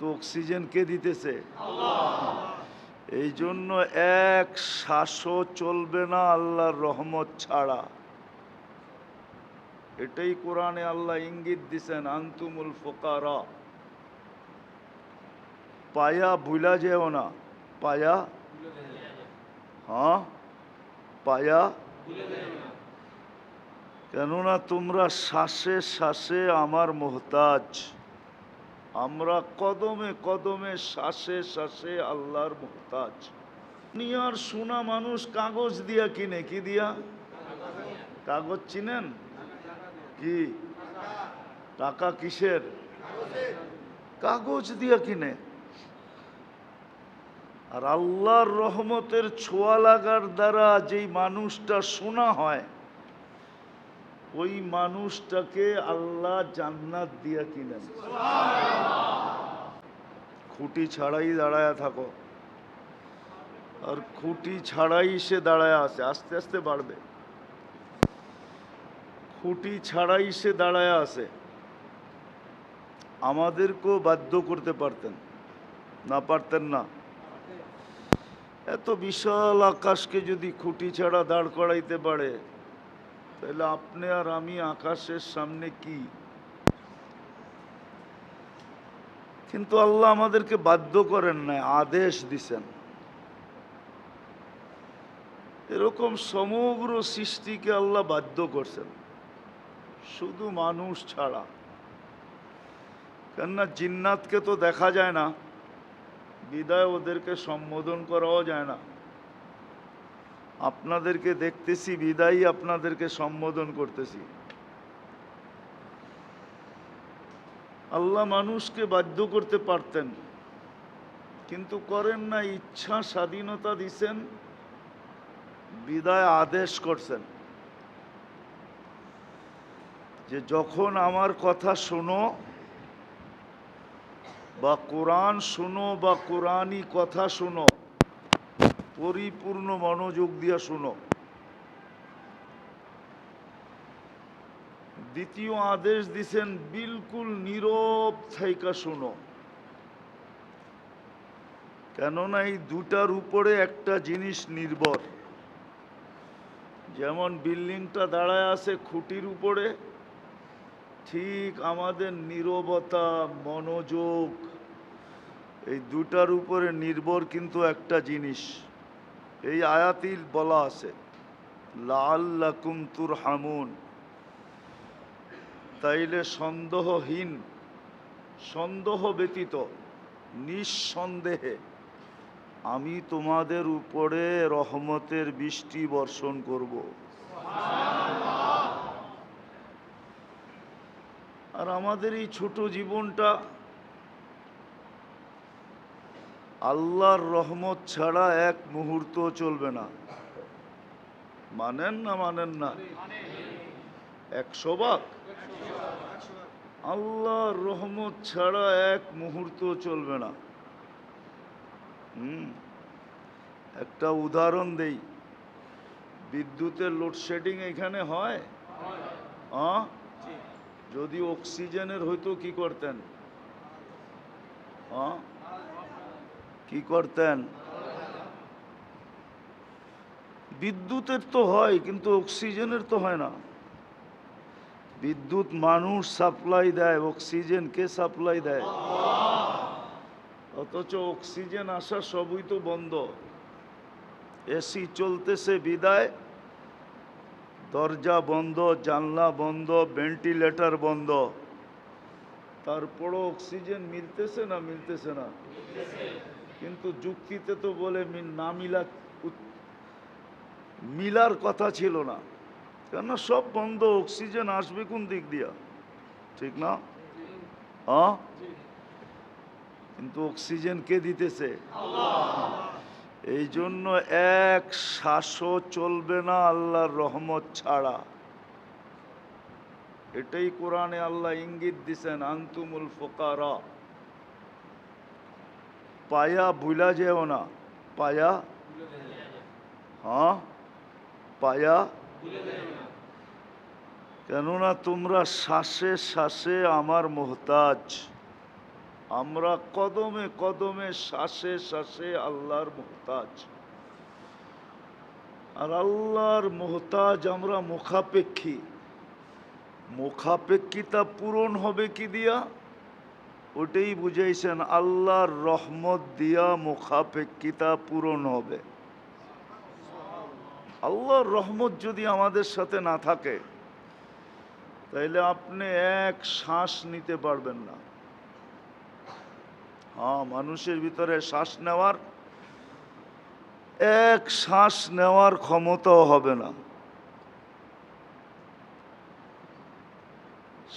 কিন্তু অক্সিজেন কে দিতেছে? এই জন্য এক শ্বাসও চলবে না আল্লাহর রহমত ছাড়া। এটাই কোরআনে আল্লাহ ইঙ্গিত দিছেন আন্তুমুল ফোকারা। পায়া ভুলা যেও না। পায়া? হ্যাঁ? পায়া? কেননা তোমরা শ্বাসে শ্বাসে আমার মোহতাজ। আমরা কদমে কদমে, শ্বাসে শ্বাসে আল্লাহর মোহতাজ। দুনিয়ার সোনা মানুষ কাগজ দিয়া কিনে, কি দিয়া? কাগজ চিনেন? কি? টাকা কিসের? কাগজ দিয়া কিনে। আর আল্লাহর রহমতের ছোঁয়া লাগার দ্বারা যেই মানুষটা শোনা হয় ওই মানুষটাকে আল্লাহ জান্নাত দিয়া কিনেন। খুঁটি ছাড়াই দাঁড়ায় থাকো। আর খুঁটি ছাড়াই সে দাঁড়ায় আছে, আস্তে আস্তে বাড়বে। খুঁটি ছাড়াই সে দাঁড়ায় আছে। আমাদেরকেও বাধ্য করতে পারতেন, না পারতেন না। এত বিশাল আকাশকে যদি খুঁটি ছাড়া দাঁড় করাইতে পারে তাহলে আপনি আর আমি আকাশের সামনে কি? কিন্তু আল্লাহ আমাদেরকে বাধ্য করেন নাই, আদেশ দিছেন। এরকম সমগ্র সৃষ্টিকে আল্লাহ বাধ্য করছেন। শুধু মানুষ ছাড়া। কেননা জিন্নাতকে তো দেখা যায় না, বিদায় ওদেরকে সম্বোধন করাও যায় না। আপনাদেরকে দেখতেছি, বিদায়ী আপনাদেরকে সম্বোধন করতেছি। আল্লাহ মানুষকে বাধ্য করতে পারতেন, কিন্তু করেন না, ইচ্ছা, স্বাধীনতা দিছেন, বিদায় আদেশ করছেন। যে যখন আমার কথা শোনো, বা কোরআন শোনো, বা কোরআনই কথা শোনো পরিপূর্ণ মনোযোগ দিয়া শোনো। দ্বিতীয় আদেশ দিছেন, বিলকুল নীরব থাইকা শোনো। কেননা এই দুটার উপরে একটা জিনিস নির্ভর। যেমন বিল্ডিংটা দাঁড়ায় আছে খুঁটির উপরে, ঠিক আমাদের নীরবতা, মনোযোগ, এই দুটার উপরে নির্ভর কিন্তু একটা জিনিস। এই আয়াতিল বলা আছে লাল্লাকুম তুর হামুন তাইলে সন্দেহহীন সন্দেহ ব্যতীত নিঃসন্দেহে আমি তোমাদের উপরে রহমতের বৃষ্টি বর্ষণ করব। আর আমাদের এই ছোট জীবনটা আল্লাহর রহমত ছাড়া এক মুহূর্ত চলবে না। মানেন না মানেন না? একশো ভাগ? আল্লাহর রহমত ছাড়া এক মুহূর্ত চলবে না। হুম, একটা উদাহরণ দেই। বিদ্যুতের লোডশেডিং এখানে হয়? হ্যাঁ যদি অক্সিজেনের হইতো কি করতেন? হ্যাঁ কি করতেন? বিদ্যুতের তো হয়, কিন্তু অক্সিজেনের তো হয় না। বিদ্যুৎ মানুষ সাপ্লাই দেয়, অক্সিজেন কে সাপ্লাই দেয়? অথচ অক্সিজেন আসা সবই তো বন্ধ। এসি চলতেছে বিদায়। দরজা বন্ধ, জানলা বন্ধ, ভেন্টিলেটর বন্ধ। তারপরও অক্সিজেন মিলতেছে না মিলতেছে না? কিন্তু যুক্তিতে তো বলে না মিলা মিলার কথা ছিল না। কেন সব বন্ধ অক্সিজেন আসবে কোন দিক দিয়া? ঠিক না? হ্যাঁ কিন্তু অক্সিজেন কে দিতেছে? এই জন্য এক শ্বাসও চলবে না আল্লাহর রহমত ছাড়া। এটাই কোরআনে আল্লাহ ইঙ্গিত দিছেন আন্তুমুল ফোকারা। পায়া ভুলা যেও না। পায়া? হ্যাঁ? পায়া? কেননা তোমরা শ্বাসে শ্বাসে আমার মোহতাজ। আমরা কদমে কদমে শ্বাসে শ্বাসে আল্লাহর মোহতাজ। আর আল্লাহর মোহতাজ আমরা মুখাপেক্ষী। মুখাপেক্ষিতা পূরণ হবে কি দিয়া? ওটাই বুঝাইছেন, আল্লাহর রহমত দিয়া মুখাপেক্ষিতা পূরণ হবে। আল্লাহর রহমত যদি আমাদের সাথে না থাকে, তাইলে আপনি এক শ্বাস নিতে পারবেন না। হ্যাঁ মানুষের ভিতরে শ্বাস নেওয়ার, এক শ্বাস নেওয়ার ক্ষমতাও হবে না।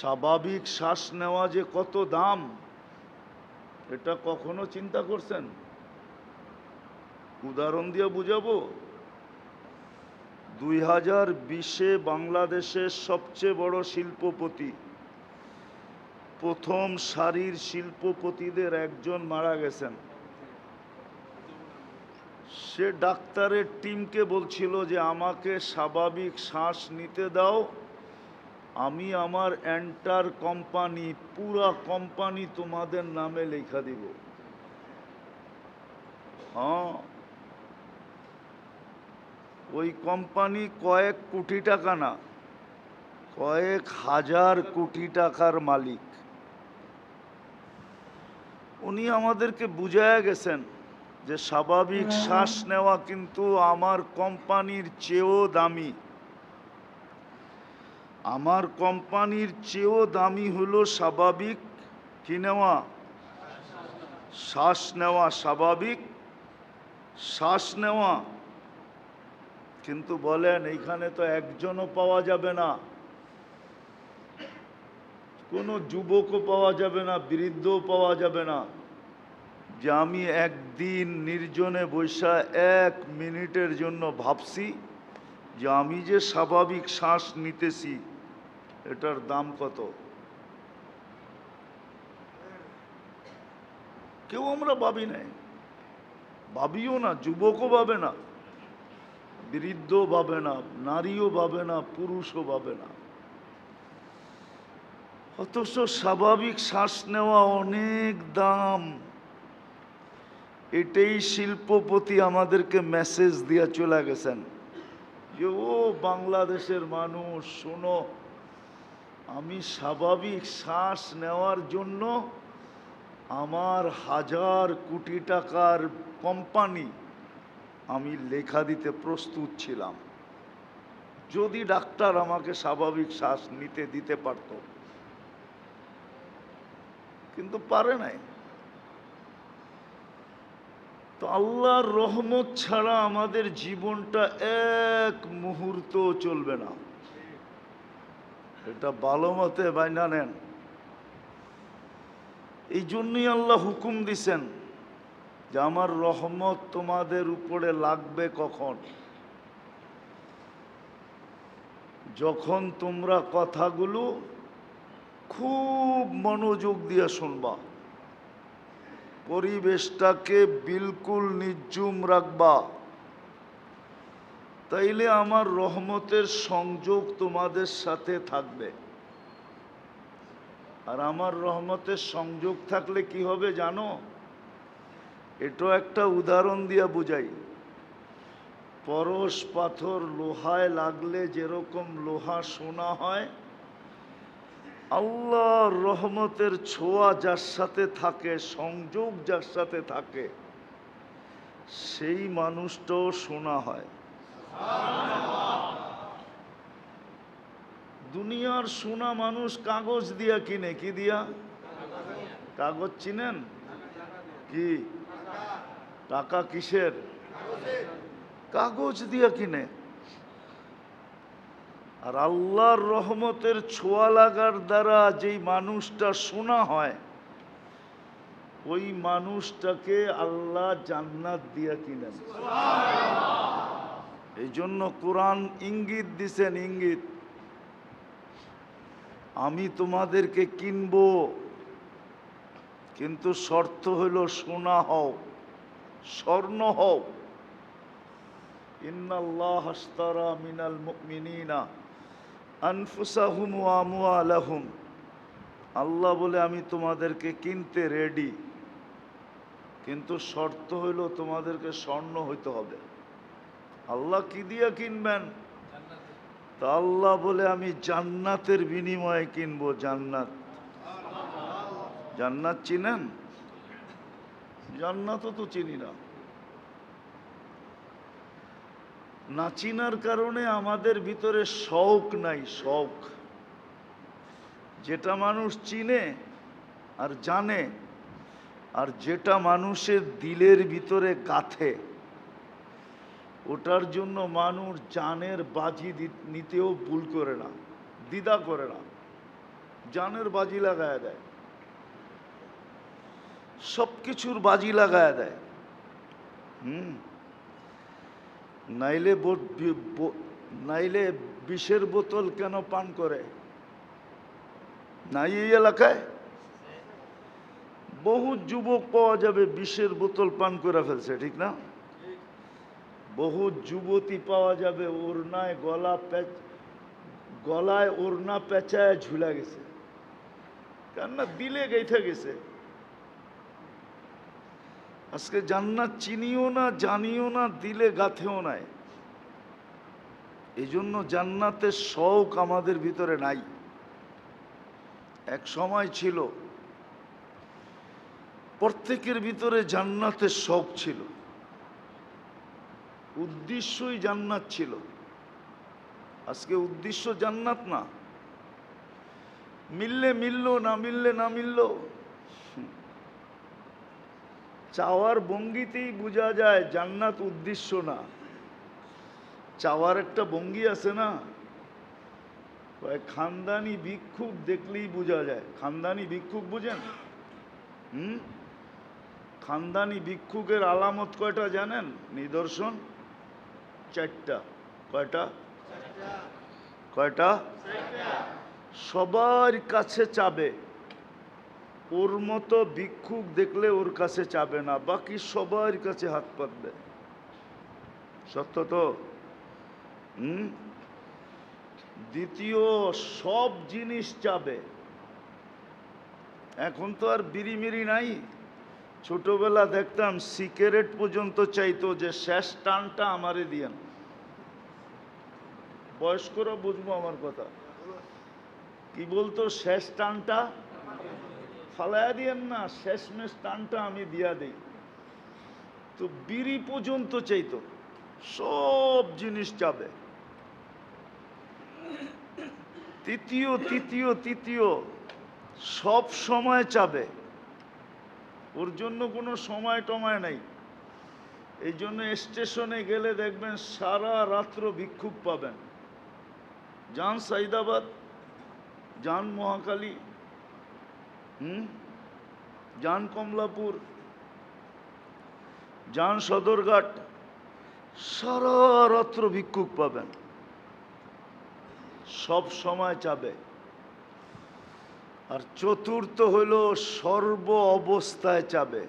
স্বাভাবিক শ্বাস নেওয়া যে কত দাম, এটা কখনো চিন্তা করছেন? উদাহরণ দিয়ে বুঝাবো? দুই হাজার বিশে বাংলাদেশের সবচেয়ে বড় শিল্পপতি, প্রথম সারির শিল্পপতিদের একজন মারা গেছেন। সে ডাক্তারের টিমকে বলছিল যে, আমাকে স্বাভাবিক শ্বাস নিতে দাও। আমি আমার এন্টার কোম্পানি পুরা কোম্পানি তোমাদের নামে লেখা দিব। হ্যাঁ? ওই কোম্পানি কয়েক কোটি টাকা না কয়েক হাজার কোটি টাকার মালিক। উনি আমাদেরকে বুঝায়া গেছেন যে স্বাভাবিক শ্বাস নেওয়া কিন্তু আমার কোম্পানির চেয়েও দামি। আমার কোম্পানির চেয়েও দামি হলো স্বাভাবিক কি নেওয়া? শ্বাস নেওয়া স্বাভাবিক, শ্বাস নেওয়া। কিন্তু বলেন, এইখানে তো একজনও পাওয়া যাবে না। কোনো যুবকও পাওয়া যাবে না, বৃদ্ধও পাওয়া যাবে না। যে আমি একদিন নির্জনে বৈশা এক মিনিটের জন্য ভাবছি যে আমি যে স্বাভাবিক শ্বাস নিতেছি এটার দাম কত? কেউ আমরা ভাবি নাই। ভাবিও না, যুবকও ভাবে না বৃদ্ধ ভাবে না, নারীও ভাবে না, পুরুষও ভাবে না। অথচ স্বাভাবিক শ্বাস নেওয়া অনেক দাম। এটাই শিল্পপতি আমাদেরকে মেসেজ দিয়ে চলে গেছেন। যে, ও বাংলাদেশের মানুষ, শোনো আমি স্বাভাবিক শ্বাস নেওয়ার জন্য আমার হাজার কোটি টাকার কোম্পানি আমি লেখা দিতে প্রস্তুত ছিলাম। যদি ডাক্তার আমাকে স্বাভাবিক শ্বাস নিতে দিতে পারত। কিন্তু পারে নাই। তো আল্লাহর রহমত ছাড়া আমাদের জীবনটা এক মুহূর্ত চলবে না। এটা ভালো মতে বাইনা নেন। এই জন্যই আল্লাহ হুকুম দিছেন যে আমার রহমত তোমাদের উপরে লাগবে কখন? যখন তোমরা কথাগুলো খুব মনোযোগ দিয়ে শুনবা। পরিবেশটাকে বিলকুল নির্জুম রাখবা। তাইলে আমার রহমতের সংযোগ তোমাদের সাথে থাকবে। আর আমার রহমতের সংযোগ থাকলে কি হবে জানো? এটা একটা উদাহরণ দিয়া বুঝাই। পরশ পাথর লোহায় লাগলে যেরকম লোহা সোনা হয় আল্লাহ রহমতের ছোঁয়া যার সাথে থাকে, সংযোগ যার সাথে থাকে, সেই মানুষটাও শোনা হয়। দুনিয়ার সোনা মানুষ কাগজ দিয়া কিনে, কি দিয়া? কাগজ চিনেন? কি? টাকা কিসের? কাগজ দিয়া কিনে। আর আল্লাহর রহমতের ছোঁয়া লাগার দ্বারা যেই মানুষটা শোনা হয়, ওই মানুষটাকে আল্লাহ জান্নাত দিয়া কিনেন। এই জন্য কোরআন ইঙ্গিত দিছেন, ইঙ্গিত। আমি তোমাদেরকে কিনবো, কিন্তু শর্ত হইল সোনা হও, স্বর্ণ হও। হাস্তারা মিনাল আনফুসাহুম আল্লাহ বলে, আমি তোমাদেরকে কিনতে রেডি কিন্তু শর্ত হইল তোমাদেরকে স্বর্ণ হইতে হবে। আল্লাহ কি দিয়ে কিনবেন? তা আল্লাহ বলে আমি জান্নাতের বিনিময়ে কিনবো জান্নাত। জান্নাত চিনেন? জান্নাতও তো চিনি না। না চিনার কারণে আমাদের ভিতরে শখ নাই শখ যেটা মানুষ চিনে আর জানে আর যেটা মানুষের দিলের ভিতরে গাথে। ওটার জন্য মানুষ জানের বাজি নিতেও ভুল করে না, দ্বিধা করে না। জানের বাজি লাগায় দেয়। সব কিছুর বাজি লাগায় দেয়। হুম? নাইলে নাইলে বিষের বোতল কেন পান করে? নাই এই এলাকায়? বহু যুবক পাওয়া যাবে, বিষের বোতল পান করে ফেলছে, ঠিক না? বহু যুবতী পাওয়া যাবে, ওড়নায় গলা প্যাচ, গলায় ওড়না পেঁচায় ঝুলা গেছে। কেননা দিলে গেইথা গেছে। আজকে জান্নাত চিনিও না, জানিও না, দিলে গাথেও নাই। এই জন্য জান্নাতের শখ আমাদের ভিতরে নাই। এক সময় ছিল, প্রত্যেকের ভিতরে জান্নাতের শখ ছিল। উদ্দেশ্যই জান্নাত ছিল। আজকে উদ্দেশ্য জান্নাত না। মিললে মিললো, না মিললে না মিললো। চাওয়ার ভঙ্গিতেই বোঝা যায় জান্নাত উদ্দেশ্য না। চাওয়ার একটা ভঙ্গি আছে না? খানদানি ভিক্ষুক দেখলেই বোঝা যায়। খানদানি ভিক্ষুক বুঝেন? হুম? খানদানি ভিক্ষুকের আলামত কয়টা জানেন? নিদর্শন? চারটা, কয়টা? কয়টা? সবার কাছে চাবে। ওর মতো ভিক্ষুক দেখলে ওর কাছে চাবে না, বাকি সবার কাছে হাত পাতবে। সত্য তো? হুম? দ্বিতীয়, সব জিনিস চাবে। এখন তো আর বিড়িমিরি নাই। ছোটবেলা দেখতাম সিগারেট পর্যন্ত চাইতো যে শেষ টানটা আমারে দিয়েন। বয়স্করা বুঝব আমার কথা। কি বলতো, শেষ টানটা ফালায়া দিয়েন না, শেষমেশ টানটা আমি দিয়া দেই। তো বিড়ি পর্যন্ত চাইতো, সব জিনিস চাবে। তৃতীয় তৃতীয় তৃতীয়, সব সময় চাবে। ওর জন্য কোনো সময় টময় নাই। এই জন্য স্টেশনে গেলে দেখবেন সারা রাত্র ভিক্ষুক পাবেন। যান সাইদাবাদ যান মহাকালী হুম? যান কমলাপুর যান সদরঘাট, সারা ভিক্ষুক পাবেন। সব সময় চাবে। আর চতুর্থ হইল সর্ব অবস্থায় চাবে।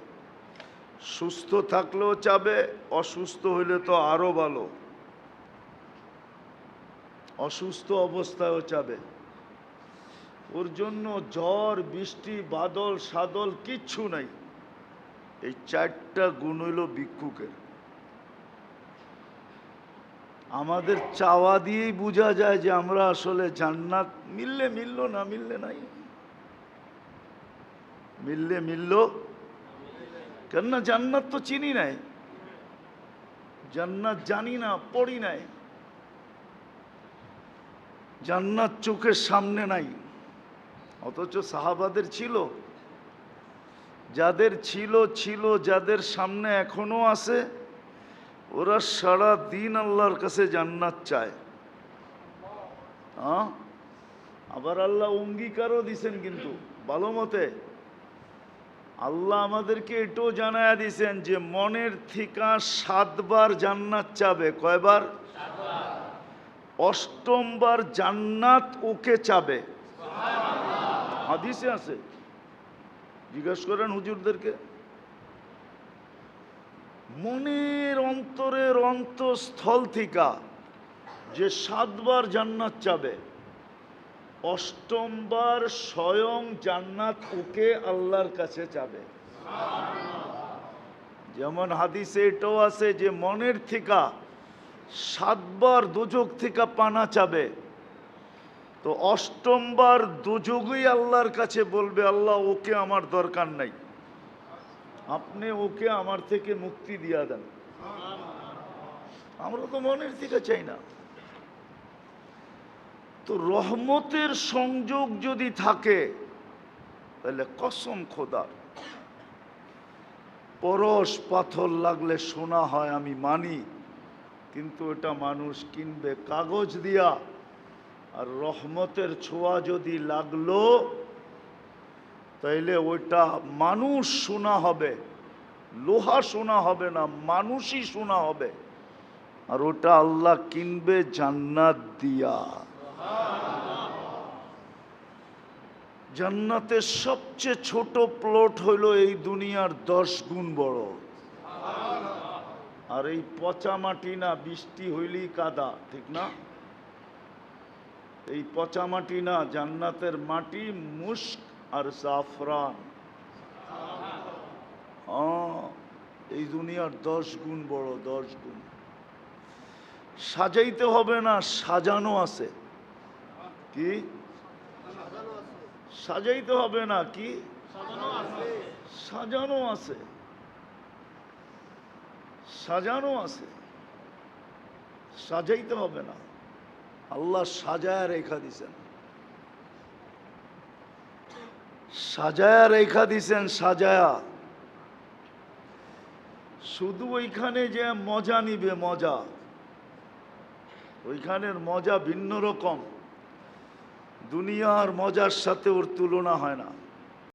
সুস্থ থাকলেও চাবে, অসুস্থ হইলে তো আরও ভালো। অসুস্থ অবস্থায়ও চাবে ওর জন্য ঝড় বৃষ্টি, বাদল, সাদল কিচ্ছু নাই। এই চারটা গুণ হইল ভিক্ষুকের। আমাদের চাওয়া দিয়েই বোঝা যায় যে আমরা আসলে জান্নাত মিললে মিললো, না মিললে নাই। মিললে মিলল? কেননা জান্নাত তো চিনি নাই। জান্নাত জানি না, পড়ি নাই। জান্নাত চোখের সামনে নাই। অথচ সাহাবাদের ছিল। যাদের ছিল ছিল, যাদের সামনে এখনও আছে, ওরা সারা দিন আল্লাহর কাছে জান্নাত চায়। আবার আল্লাহ অঙ্গীকারও দিছেন কিন্তু, ভালো মতে। আল্লাহ আমাদেরকে এটাও জানায়া দিছেন যে, মনের থিকা সাতবার জান্নাত চাবে। কয়বার? অষ্টমবার জান্নাত ওকে চাবে। হাদিসে আছে। জিজ্ঞাসা করেন হুজুরদেরকে, মনের অন্তরের অন্তঃস্থল থিকা যে সাতবার জান্নাত চাবে, অষ্টমবার স্বয়ং জান্নাত ওকে আল্লাহর কাছে চাবে। যেমন হাদিসে এটাও আছে যে মনের থেকে সাতবার দুযোগ থেকে পানা চাবে। তো অষ্টমবার দুযোগই আল্লাহর কাছে বলবে, আল্লাহ, ওকে আমার দরকার নাই। আপনি ওকে আমার থেকে মুক্তি দিয়া দেন। আমরা তো মনের থেকে চাই না। তো রহমতের সংযোগ যদি থাকে, তাহলে কসম খোদার। পরশ পাথর লাগলে শোনা হয়, আমি মানি। কিন্তু এটা মানুষ কিনবে কাগজ দিয়া, আর রহমতের ছোঁয়া যদি লাগল, তাইলে ওইটা মানুষ শোনা হবে, লোহা শোনা হবে না, মানুষই শোনা হবে, আর ওটা আল্লাহ কিনবে জান্নাত দিয়া। জান্নাতের সবচেয়ে ছোট প্লট হইল এই দুনিয়ার দশ গুণ বড়। আর এই পচা মাটি না বৃষ্টি হইলেই কাদা ঠিক না? এই পচা মাটি না জান্নাতের মাটি মুস্ক আর জাফরান। হ্যাঁ, এই দুনিয়ার দশ গুণ বড় দশ গুণ। সাজাইতে হবে না সাজানো আছে। কি? সাজাইতে হবে না কি? সাজানো আছে। সাজানো আছে। সাজাইতে হবে না। আল্লাহ সাজায়া রেখা দিছেন। সাজায়া রেখা দিছেন, সাজায়া। শুধু ওইখানে যে মজা নিবে, মজা। ওইখানের মজা ভিন্ন রকম। দুনিয়ার মজার সাথে ওর তুলনা হয় না।